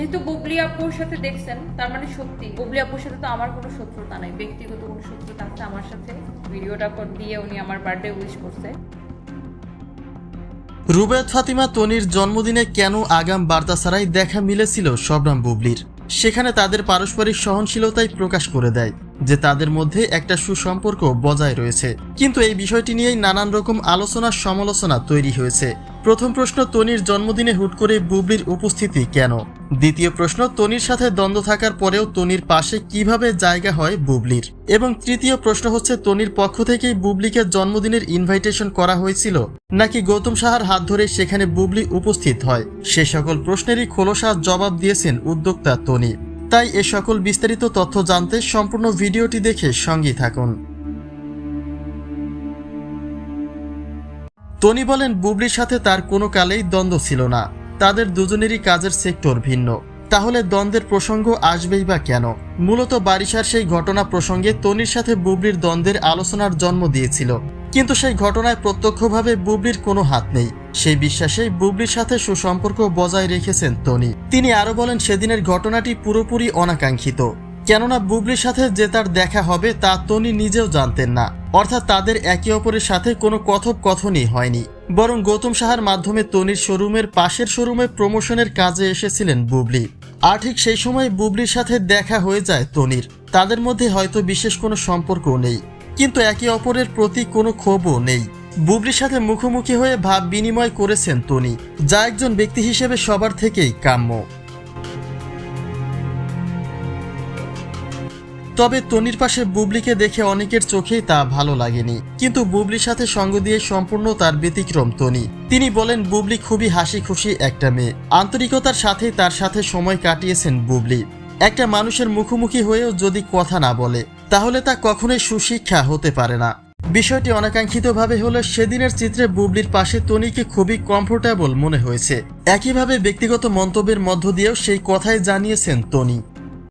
যেহেতু বুবলি আপুর সাথে দেখছেন, তার মানে সত্যি, বুবলি আপুর সাথে তো আমার কোনো শত্রুতা নাই, ব্যক্তিগত কোনো শত্রুতা আছে আমার সাথে। ভিডিওটা কর দিয়ে উনি আমার বার্থডে উইশ করছে। রুবায়ত, ফাতিমা, তনির জন্মদিনে কেন আগাম বার্তা ছাড়াই দেখা মিলেছিল শবরাম বুবলির? সেখানে তাদের পারস্পরিক সহনশীলতাই প্রকাশ করে দেয়, যে তাদের মধ্যে একটা সুসম্পর্ক বজায় রয়েছে। কিন্তু এই বিষয়টি নিয়েই নানান রকম আলোচনা সমালোচনা তৈরি হয়েছে। প্রথম প্রশ্ন, তনির জন্মদিনে হুট করে বুবলির উপস্থিতি কেন? দ্বিতীয় প্রশ্ন, তনির সাথে দ্বন্দ্ব থাকার পরেও তনির পাশে কীভাবে জায়গা হয় বুবলির? এবং তৃতীয় প্রশ্ন হচ্ছে, তনির পক্ষ থেকেই বুবলিকে জন্মদিনের ইনভাইটেশন করা হয়েছিল, নাকি গৌতম সাহার হাত ধরে সেখানে বুবলি উপস্থিত হয়? সে সকল প্রশ্নেরই খোলসা জবাব দিয়েছেন উদ্যোক্তা তনি। তাই এ সকল বিস্তারিত তথ্য জানতে সম্পূর্ণ ভিডিওটি দেখে সঙ্গী থাকুন। টনি বলেন, বুবলির সাথে তার কোনো কালেই দ্বন্দ্ব ছিল না। তাদের দুজনেরই কাজের সেক্টর ভিন্ন। তাহলে দ্বন্দ্বের প্রসঙ্গ আসবেই বা কেন? মূলত বারিশার সেই ঘটনা প্রসঙ্গে তনির সাথে বুবলির দ্বন্দ্বের আলোচনার জন্ম দিয়েছিল। কিন্তু সেই ঘটনায় প্রত্যক্ষভাবে বুবলির কোনো হাত নেই। সেই বিশ্বাসেই বুবলির সাথে সুসম্পর্ক বজায় রেখেছেন তনি। তিনি আরও বলেন, সেদিনের ঘটনাটি পুরোপুরি অনাকাঙ্ক্ষিত। কেননা বুবলির সাথে যে তার দেখা হবে তা তনি নিজেও জানতেন না। অর্থাৎ তাদের একে অপরের সাথে কোনো কথোপকথনই হয়নি। বরং গৌতম সাহার মাধ্যমে তনির শোরুমের পাশের শোরুমে প্রমোশনের কাজে এসেছিলেন বুবলি। আর ঠিক সেই সময় বুবলির সাথে দেখা হয়ে যায় তনির। তাদের মধ্যে হয়তো বিশেষ কোনো সম্পর্ক নেই। কিন্তু একে অপরের প্রতি কোনো ক্ষোভও নেই। বুবলির সাথে মুখোমুখি হয়ে ভাব বিনিময় করেছেন তনি, যা একজন ব্যক্তি হিসেবে সবার থেকেই কাম্য। তবে তনির পাশে বুবলিকে দেখে অনেকের চোখেই তা ভালো লাগেনি। কিন্তু বুবলির সাথে সঙ্গ দিয়ে সম্পূর্ণ তার ব্যতিক্রম তনি। তিনি বলেন, বুবলি খুবই হাসি খুশি একটা মেয়ে। আন্তরিকতার সাথে তার সাথে সময় কাটিয়েছেন বুবলি। একটা মানুষের মুখোমুখি হয়েও যদি কথা না বলে, তাহলে তা কখনোই সুশিক্ষা হতে পারে না। বিষয়টি অনাকাঙ্ক্ষিতভাবে হলে সেদিনের চিত্রে বুবলির পাশে তনিকে খুবই কমফোর্টেবল মনে হয়েছে। একইভাবে ব্যক্তিগত মন্তব্যের মধ্য দিয়েও সেই কথাই জানিয়েছেন তনি।